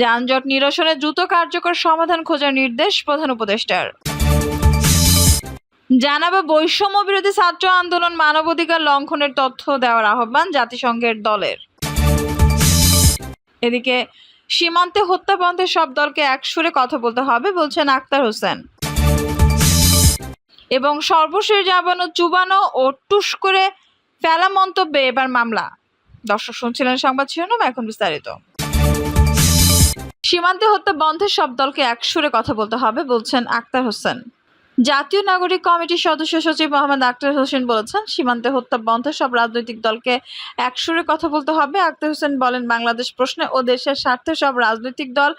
যানজট নিরসনে দ্রুত কার্যকর সমাধান খোঁজার নির্দেশ প্রধান উপদেষ্টার। জানাবে বৈষম্য বিরোধী ছাত্র আন্দোলন মানবাধিকার লঙ্ঘনের তথ্য দেওয়ার আহ্বান জাতিসংঘের দলের। এদিকে সীমান্তে হত্যা বন্ধের সব দলকে একসুরে কথা বলতে হবে বলছেন আক্তার হোসেন। এবং সর্বশেষ জাবানো চুবানো ও টুস করে ফেলা মন্তব্যে এবার মামলা। দর্শক শুনছিলেন সংবাদ শিরোনাম, এখন বিস্তারিত। সীমান্তে হত্যা বন্ধের সব দলকে একসুরে কথা বলতে হবে বলছেন আক্তার হোসেন। জাতীয় নাগরিক কমিটির সদস্য সচিব মোহাম্মদ আক্তার হোসেন বলেছেন, সীমান্তে হত্যা বন্ধে, সব রাজনৈতিক দলকে একসুরে কথা বলতে হবে। আক্তার হোসেন বলেন, বাংলাদেশ প্রশ্নে ও দেশের স্বার্থে সব রাজনৈতিক দল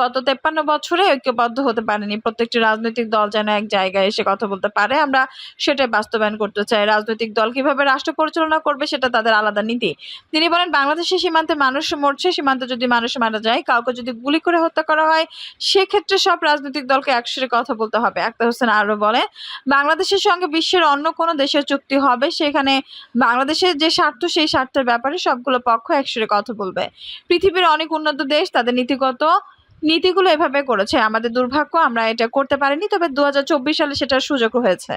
গত তেপ্পান্ন বছরে ঐক্যবদ্ধ হতে পারেনি। প্রত্যেকটি রাজনৈতিক দল যেন এক জায়গায় এসে কথা বলতে পারে। আমরা সেটাই বাস্তবায়ন করতে চাই। রাজনৈতিক দল কীভাবে রাষ্ট্র পরিচালনা করবে সেটা তাদের আলাদা নীতি। তিনি বলেন বাংলাদেশের সীমান্তে মানুষ মরছে, সীমান্তে যদি মানুষ মারা যায়, কাউকে যদি গুলি করে হত্যা করা হয়, সেক্ষেত্রে সব রাজনৈতিক দলকে একসুরে কথা বলতে হবে। আক্তার হোসেন আরও বলে, বাংলাদেশের সঙ্গে বিশ্বের অন্য কোনো দেশের চুক্তি হবে, সেখানে বাংলাদেশের যে স্বার্থ, সেই স্বার্থের ব্যাপারে সবগুলো পক্ষ একসুরে কথা বলবে। পৃথিবীর অনেক উন্নত দেশ তাদের নীতিগত নীতিগুলো এভাবে করেছে, আমাদের দুর্ভাগ্য, আমরা এটা করতে পারিনি, তবে দু হাজার চব্বিশ সালে সেটার সুযোগ হয়েছে।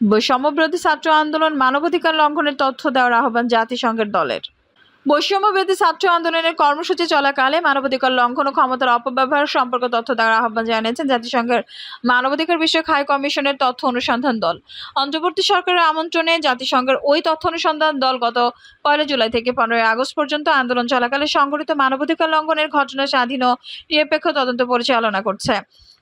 বৈষম্যবিরোধী ছাত্র আন্দোলন মানবাধিকার লঙ্ঘনের তথ্য দেওয়ার আহ্বান জাতিসংঘের দলের। বৈষম্যবিরোধী ছাত্র আন্দোলনের কর্মসূচি চলাকালে মানবাধিকার লঙ্ঘন ও ক্ষমতার অপব্যবহার সম্পর্কে তথ্য দেওয়ার আহ্বান জানিয়েছেন জাতিসংঘের মানবাধিকার বিষয়ক হাই কমিশনের তথ্য অনুসন্ধান দল। অন্তর্বর্তী সরকারের আমন্ত্রণে জাতিসংঘের ওই তথ্য অনুসন্ধান দল গত পয়লা জুলাই থেকে পনেরোই আগস্ট পর্যন্ত আন্দোলন চলাকালে সংঘটিত মানবাধিকার লঙ্ঘনের ঘটনা স্বাধীন ও নিরপেক্ষ তদন্ত পরিচালনা করছে।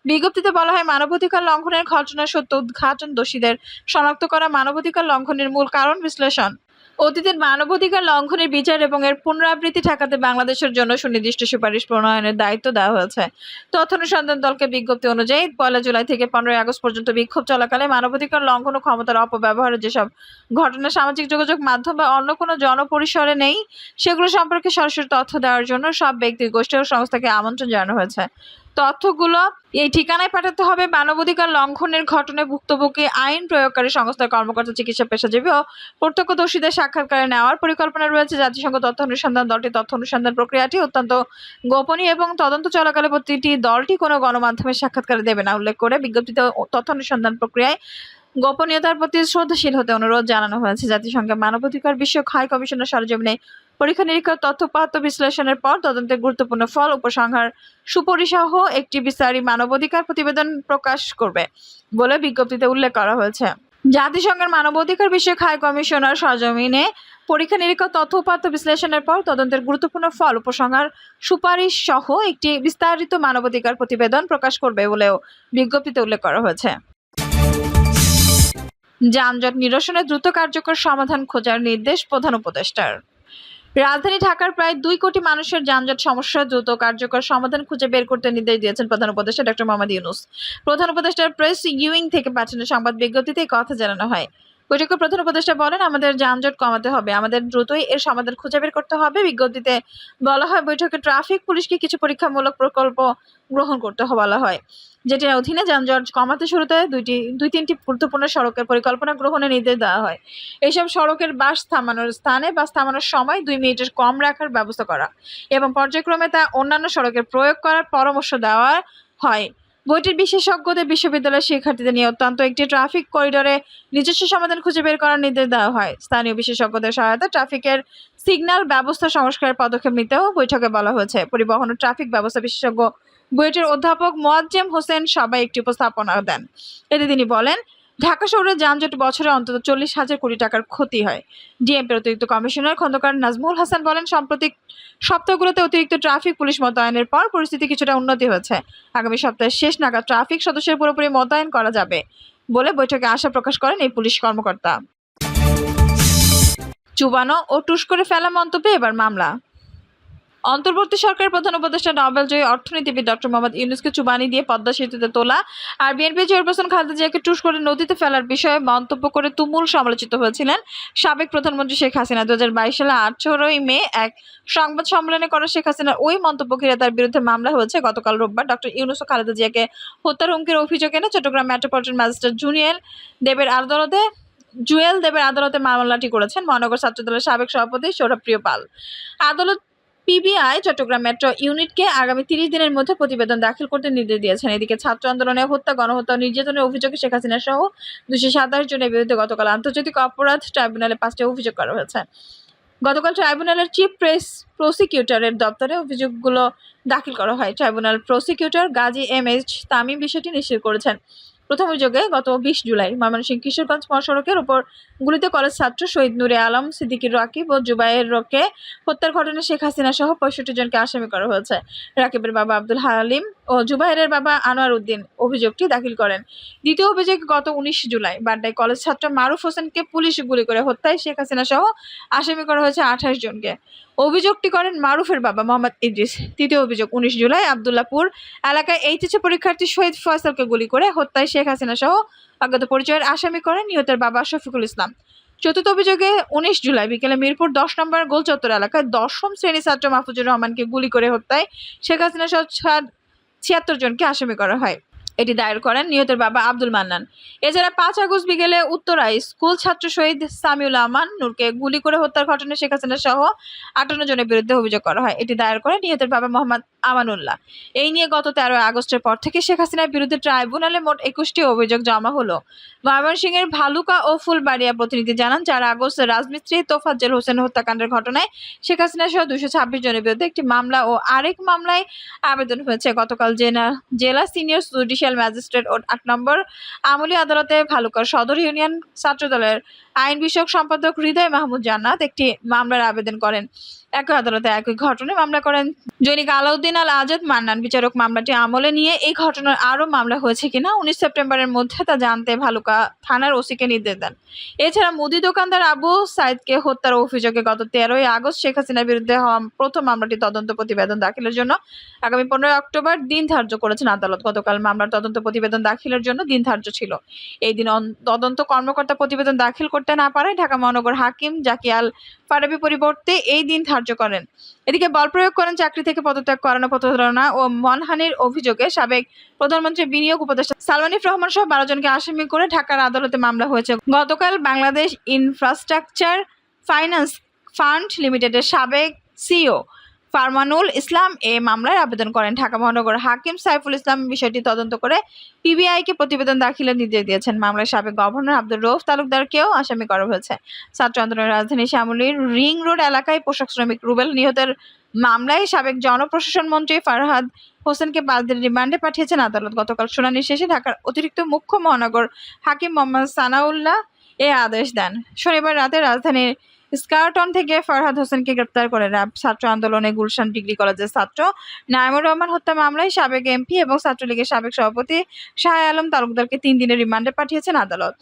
বিজ্ঞপ্তিতে বলা হয়, মানবাধিকার লঙ্ঘনের ঘটনা সত্য উদ্ঘাটন দোষীদের শনাক্ত করা মানবাধিকার লঙ্ঘনের মূল কারণ বিশ্লেষণ। অতীতের মানবাধিকার লঙ্ঘনের বিচার এবং এর পুনরাবৃত্তি ঠেকাতে বাংলাদেশের জন্য সুনির্দিষ্ট সুপারিশ প্রণয়নের দায়িত্ব দেওয়া হয়েছে। তথ্য অনুসন্ধান দলকে বিজ্ঞপ্তি অনুযায়ী পয়লা জুলাই থেকে পনেরোই আগস্ট পর্যন্ত বিক্ষোভ চলাকালে মানবাধিকার লঙ্ঘন ও ক্ষমতার অপব্যবহারের যেসব ঘটনা, সামাজিক যোগাযোগ মাধ্যম বা অন্য কোনো জনপরিসরে নেই, সেগুলো সম্পর্কে সরাসরি তথ্য দেওয়ার জন্য সব ব্যক্তি গোষ্ঠী ও সংস্থাকে আমন্ত্রণ জানানো হয়েছে। তথ্যগুলো এই ঠিকানায় পাঠাতে হবে। মানবাধিকার লঙ্ঘনের ঘটনায় ভুক্তভোগী আইন প্রয়োগকারী সংস্থার কর্মকর্তা, চিকিৎসা পেশাজীবী ও প্রত্যক্ষদর্শীদের সাক্ষাৎকারে নেওয়ার পরিকল্পনা রয়েছে। জাতিসংঘ তথ্য অনুসন্ধান দলটি তথ্য অনুসন্ধান প্রক্রিয়াটি অত্যন্ত গোপনীয় এবং তদন্ত চলাকালে প্রতিটি দলটি কোনো গণমাধ্যমের সাক্ষাৎকার দেবে না, উল্লেখ করে বিজ্ঞপ্তিতে তথ্য অনুসন্ধান প্রক্রিয়ায় গোপনীয়তার প্রতি শ্রদ্ধাশীল হতে অনুরোধ জানানো হয়েছে। জাতিসংঘের মানবাধিকার বিষয়ক হাই কমিশনার সরজমিনে পরীক্ষা নিরীক্ষার তথ্য তথ্যপাত্র বিশ্লেষণের পর তদন্তের গুরুত্বপূর্ণ ফল উপসংহার সুপরিসহ একটি বিস্তারী মানবাধিকার প্রতিবেদন প্রকাশ করবে বলে বিজ্ঞপ্তিতে উল্লেখ করা হয়েছে। জাতিসংঘের মানবাধিকার বিষয়ক হাই কমিশনার সরজমিনে পরীক্ষা নিরীক্ষা তথ্যপাত্র বিশ্লেষণের পর তদন্তের গুরুত্বপূর্ণ ফল উপসংহার সুপারিশ সহ একটি বিস্তারিত মানবাধিকার প্রতিবেদন প্রকাশ করবে বলেও বিজ্ঞপ্তিতে উল্লেখ করা হয়েছে। যানজট নিরসনে দ্রুত কার্যকর সমাধান খোঁজার নির্দেশ প্রধান উপদেষ্টার। রাজধানী ঢাকার প্রায় দুই কোটি মানুষের যানজট সমস্যা দ্রুত কার্যকর সমাধান খুঁজে বের করতে নির্দেশ দিয়েছেন প্রধান উপদেষ্টা ডক্টর মোহাম্মদ ইউনুস। প্রধান উপদেষ্টার প্রেস ইউইং থেকে পাঠানো সংবাদ বিজ্ঞপ্তিতে কথা জানানো হয়। বৈঠকে প্রধান উপদেষ্টা বলেন, আমাদের যানজট কমাতে হবে। আমাদের দ্রুতই এর সমাধান খুঁজে বের করতে হবে। বিজ্ঞপ্তিতে বলা হয়, বৈঠকে ট্রাফিক, পুলিশকে কিছু পরীক্ষামূলক প্রকল্প গ্রহণ করতে বলা হয়। যেটির অধীনে যানজট কমাতে শুরুতে দুইটি, দুই তিনটি গুরুত্বপূর্ণ সড়কের পরিকল্পনা গ্রহণের নির্দেশ দেওয়া হয়। এইসব সড়কের বাস থামানোর স্থানে বাস থামানোর সময় দুই মিনিটের কম রাখার ব্যবস্থা করা এবং পর্যায়ক্রমে তা অন্যান্য সড়কের প্রয়োগ করার পরামর্শ দেওয়া হয়। বইটির বিশেষজ্ঞদের বিশ্ববিদ্যালয়ের শিক্ষার্থীদের নিয়ে অত্যন্ত একটি ট্রাফিক করিডোরে নিজস্ব সমাধান খুঁজে বের করার নির্দেশ দেওয়া হয়। স্থানীয় বিশেষজ্ঞদের সহায়তা ট্রাফিকের সিগন্যাল ব্যবস্থা সংস্কারের পদক্ষেপ নিতেও বৈঠকে বলা হয়েছে। পরিবহন ও ট্রাফিক ব্যবস্থা বিশেষজ্ঞ বুয়েটের অধ্যাপক মোয়াজ্জেম হোসেন সবাই একটি উপস্থাপনা দেন। এতে তিনি বলেন ঢাকা শহরে যানজট বছরে অন্তত চল্লিশ হাজার কোটি টাকার ক্ষতি হয়। ডিএমপির অতিরিক্ত কমিশনার, খন্দকার নাজমুল হাসান বলেন, সাম্প্রতিক সপ্তাহগুলোতে অতিরিক্ত ট্রাফিক, পুলিশ মোতায়েনের পর পরিস্থিতি কিছুটা উন্নতি হয়েছে। আগামী সপ্তাহের শেষ নাগাদ ট্রাফিক সদস্যের পুরোপুরি মোতায়েন করা যাবে বলে বৈঠকে আশা প্রকাশ করেন এই পুলিশ কর্মকর্তা। চুবানো ও টুস করে ফেলা মন্তব্যে এবার মামলা। অন্তর্বর্তী সরকারের প্রধান উপদেষ্টা নোবেলজয়ী অর্থনীতিবিদ ডক্টর মোহাম্মদ ইউনুসকে চুবানি দিয়ে পদ্মা সেতুতে তোলা আর বিএনপি চেয়ারপারসন খালেদা জিয়াকে টুস করে নদীতে ফেলার বিষয়ে মন্তব্য করে তুমুল সমালোচিত হয়েছিলেন সাবেক প্রধানমন্ত্রী শেখ হাসিনা। দু হাজার বাইশ সালে আঠারোই মে এক সংবাদ সম্মেলনে করা শেখ হাসিনার ওই মন্তব্য ঘিরে তার বিরুদ্ধে মামলা হয়েছে। গতকাল রোববার ডক্টর ইউনুস ও খালেদা জিয়াকে হত্যার হুমকির অভিযোগ এনে চট্টগ্রাম মেট্রোপলিটন ম্যাজিস্ট্রেট জুনিয়র দেবের আদালতে জুয়েল দেবের আদালতে মামলাটি করেছেন। মহানগর ছাত্রদলের সাবেক সভাপতি সৌরভ প্রিয় পাল আদালত পিবিআই চট্টগ্রাম মেট্রো ইউনিটকে আগামী তিরিশ দিনের মধ্যে প্রতিবেদন দাখিল করতে নির্দেশ দিয়েছেন। এদিকে ছাত্র আন্দোলনে হত্যা, গণহত্যা নির্যাতনের অভিযোগে শেখ হাসিনা সহ দুশো সাতাশ জনের বিরুদ্ধে গতকাল আন্তর্জাতিক অপরাধ ট্রাইব্যুনালে পাঁচটি অভিযোগ করা হয়েছে। গতকাল ট্রাইব্যুনালের চিফ প্রেস প্রসিকিউটরের দপ্তরে অভিযোগগুলো দাখিল করা হয়। Tribunal prosecutor Gazi M H Tamim বিষয়টি নিশ্চিত করেছেন। প্রথম অভিযোগে গত বিশ জুলাই ময়মনসিংহ কিশোরগঞ্জ মহাসড়কের উপর গুলিতে কলেজ ছাত্র শহীদ নুরে আলম, সিদ্দিকির রাকিব ও জুবাইয়ের রকে হত্যার ঘটনায় শেখ হাসিনা সহ পঁয়ষট্টি জনকে আসামি করা হয়েছে। রাকিবের বাবা আব্দুল হালিম ও জুবাইরের বাবা আনোয়ার উদ্দিন অভিযোগটি দাখিল করেন। দ্বিতীয় অভিযোগ, গত উনিশ জুলাই বাড্ডায় কলেজ ছাত্র মারুফ হোসেনকে পুলিশ গুলি করে হত্যায় শেখ হাসিনা সহ আসামি করা হয়েছে আঠাশ জনকে। অভিযোগটি করেন মারুফের বাবা মোহাম্মদ ইদ্রিস। তৃতীয় অভিযোগ, উনিশ জুলাই আবদুল্লাপুর এলাকায় এইচএসএ পরীক্ষার্থী শহীদ ফয়সালকে গুলি করে হত্যায় শেখ হাসিনা সহ অজ্ঞাত পরিচয়ের আসামি করেন নিহতের বাবা শফিকুল ইসলাম। চতুর্থ অভিযোগে, উনিশ জুলাই বিকেলে মিরপুর দশ নম্বর গোলচত্বর এলাকায় দশম শ্রেণি ছাত্র মাহফুজুর রহমানকে গুলি করে হত্যায় শেখ হাসিনা সহ ছিয়াত্তর জনকে আসামি করা হয়। এটি দায়ের করেন নিহতের বাবা আব্দুল মান্নান। এছাড়া পাঁচ আগস্ট বিকেলে উত্তরায় স্কুল ছাত্র শহীদ সামিউল আমান নূরকে গুলি করে হত্যার ঘটনায় শেখ হাসিনা সহ আটান্ন জনের বিরুদ্ধে অভিযোগ করা হয়। এটি দায়ের করে নিহতের বাবা মোহাম্মদ আমানুল্লাহ। এই নিয়ে গত তেরো আগস্টের পর থেকে শেখ হাসিনার বিরুদ্ধে ট্রাইব্যুনালে মোট একুশটি অভিযোগ জমা হলো। ময়মনসিংহের ভালুকা ও ফুলবাড়িয়া প্রতিনিধি জানান, চার আগস্ট রাজমিস্ত্রি তোফাজ্জল হোসেন হত্যাকাণ্ডের ঘটনায় শেখ হাসিনা সহ দুশো ছাব্বিশ জনের বিরুদ্ধে একটি মামলা ও আরেক মামলায় আবেদন হয়েছে। গতকাল জেলা জেলা সিনিয়র জুডিশিয়াল ম্যাজিস্ট্রেট ও আট নম্বর আমলি আদালতে ভালুকার সদর ইউনিয়ন ছাত্রদলের আইন বিষয়ক সম্পাদক হৃদয় মাহমুদ জান্নাত একটি মামলার আবেদন করেন। একই আদালতে একই ঘটনায় মামলা করেন। জৈনিক আলাউদ্দিন আল আজাদ মান্নান, বিচারক মামলাটি আমলে নিয়ে এই ঘটনার আরও মামলা হয়েছে কিনা উনিশ সেপ্টেম্বরের মধ্যে তা জানতে ভালুকা থানার ওসিকে নির্দেশ দেন। এছাড়া মুদি দোকানদার আবু সাইদকে হত্যার অভিযোগে গত তেরোই আগস্ট শেখ হাসিনার বিরুদ্ধে হওয়া প্রথম মামলাটি তদন্ত প্রতিবেদন দাখিলের জন্য আগামী পনেরোই অক্টোবর দিন ধার্য করেছেন আদালত। গতকাল মামলার তদন্ত প্রতিবেদন দাখিলের জন্য দিন ধার্য ছিল। এই দিন তদন্ত কর্মকর্তা প্রতিবেদন দাখিল করতে না পারায় ঢাকা মহানগর হাকিম জাকিয়াল ফারাবি পরিবর্তে এই দিন ধার্য করেন। এদিকে বল প্রয়োগ করেন চাকরি থেকে পদত্যাগ করানো প্রতারণা ও মনহানির অভিযোগে সাবেক প্রধানমন্ত্রী বিনিয়োগ উপদেষ্টা সালমানিফ রহমান সহ বারো জনকে আসামি করে ঢাকার আদালতে মামলা হয়েছে। গতকাল বাংলাদেশ ইনফ্রাস্ট্রাকচার ফাইন্যান্স ফান্ড লিমিটেডের সাবেক সিও ফারমানুল ইসলাম এ মামলায় আবেদন করেন। ঢাকা মহানগর হাকিম সাইফুল ইসলাম বিষয়টি তদন্ত করে পিবিআইকে প্রতিবেদন দাখিলের নির্দেশ দিয়েছেন। মামলার সাবেক গভর্নর আব্দুর রৌফ তালুকদারকেও আসামি করা হয়েছে। ছাত্র আন্দোলনের রাজধানী শ্যামলীর রিং রোড এলাকায় পোশাক শ্রমিক রুবেল নিহতের মামলায় সাবেক জনপ্রশাসন মন্ত্রী ফারহাদ হোসেনকে পাঁচ দিন রিমান্ডে পাঠিয়েছেন আদালত। গতকাল শুনানি শেষে ঢাকার অতিরিক্ত মুখ্য মহানগর হাকিম মোহাম্মদ সানাউল্লাহ এ আদেশ দেন। শনিবার রাতে রাজধানীর স্কারটন থেকে ফরহাদ হোসেনকে গ্রেপ্তার করে র্যাব। ছাত্র আন্দোলনে গুলশান ডিগ্রি কলেজের ছাত্র। নাইমুর রহমান হত্যা মামলায় সাবেক এমপি এবং ছাত্রলীগের সাবেক সভাপতি শাহ আলম তালুকদারকে তিন দিনের রিমান্ডে পাঠিয়েছেন আদালত।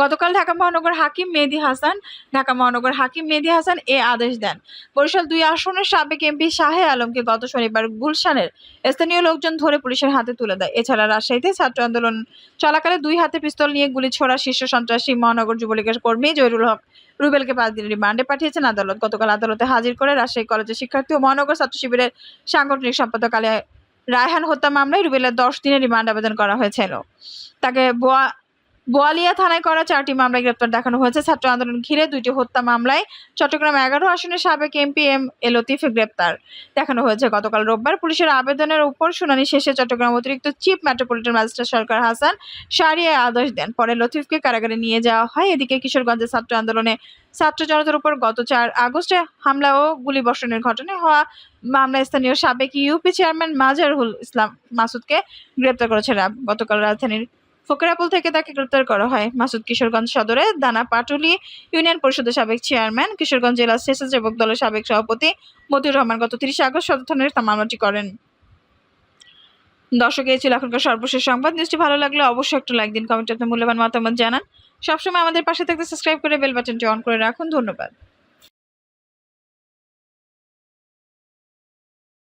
গতকাল ঢাকা মহানগর হাকিম মেহেদি হাসান, ঢাকা মহানগর হাকিম মেহেদি হাসান এ আদেশ দেন। বরিশাল দুই আসনের সাবেক এমপি শাহে আলমকে গত শনিবার গুলশানের স্থানীয় লোকজন ধরে পুলিশের হাতে তুলে দেয়। এছাড়া রাজশাহীতে ছাত্র আন্দোলন চলাকালে দুই হাতে পিস্তল নিয়ে গুলি ছোড়া শীর্ষ সন্ত্রাসী মহানগর যুবলীগের কর্মী জহিরুল হক রুবেলকে পাঁচ দিন রিমান্ডে পাঠিয়েছেন। আদালত গতকাল আদালতে হাজির করে রাজশাহী কলেজের শিক্ষার্থী ও মহানগর ছাত্র শিবিরের সাংগঠনিক সম্পাদক আলী রায়হান হত্যা মামলায় রুবেলের দশ দিনের রিমান্ড আবেদন করা হয়েছিল। তাকে বোয়া বোয়ালিয়া থানায় করা চারটি মামলায় গ্রেপ্তার দেখানো হয়েছে। ছাত্র আন্দোলন ঘিরে দুইটি হত্যা মামলায় চট্টগ্রাম এগারো আসনের সাবেক এমপি এম এ লতিফে গ্রেপ্তার দেখানো হয়েছে। গতকাল রোববার পুলিশের আবেদনের উপর শুনানি শেষে চট্টগ্রাম অতিরিক্ত chief metropolitan magistrate Sarkar Hasan Sariya আদেশ দেন। পরে লতিফকে কারাগারে নিয়ে যাওয়া হয়। এদিকে কিশোরগঞ্জের ছাত্র আন্দোলনে ছাত্র জনতার উপর গত চার আগস্টে হামলা ও গুলিবর্ষণের ঘটনায় হওয়া মামলায় স্থানীয় সাবেক ইউপি চেয়ারম্যান মাজারুল ইসলাম মাসুদকে গ্রেপ্তার করেছে। র্যাব গতকাল রাজধানীর ফকিরাপুল থেকে তাকে গ্রেপ্তার করা হয়। মাসুদ কিশোরগঞ্জ সদরে দানা পাটুলি ইউনিয়ন পরিষদের সাবেক চেয়ারম্যান, কিশোরগঞ্জ জেলা স্বেচ্ছাসেবক দলের সাবেক সভাপতি মতিউর রহমান গত তিরিশে আগস্ট সদর থানার মামলাটি করেন। দর্শক, এই ছিল এখনকার সর্বশেষ সংবাদ। নিউজটি ভালো লাগলে অবশ্যই একটু লাইক দিন, কমেন্টে মূল্যবান মতামত জানান। সবসময় আমাদের পাশে থাকতে সাবস্ক্রাইব করে বেল বাটনটি অন করে রাখুন। ধন্যবাদ।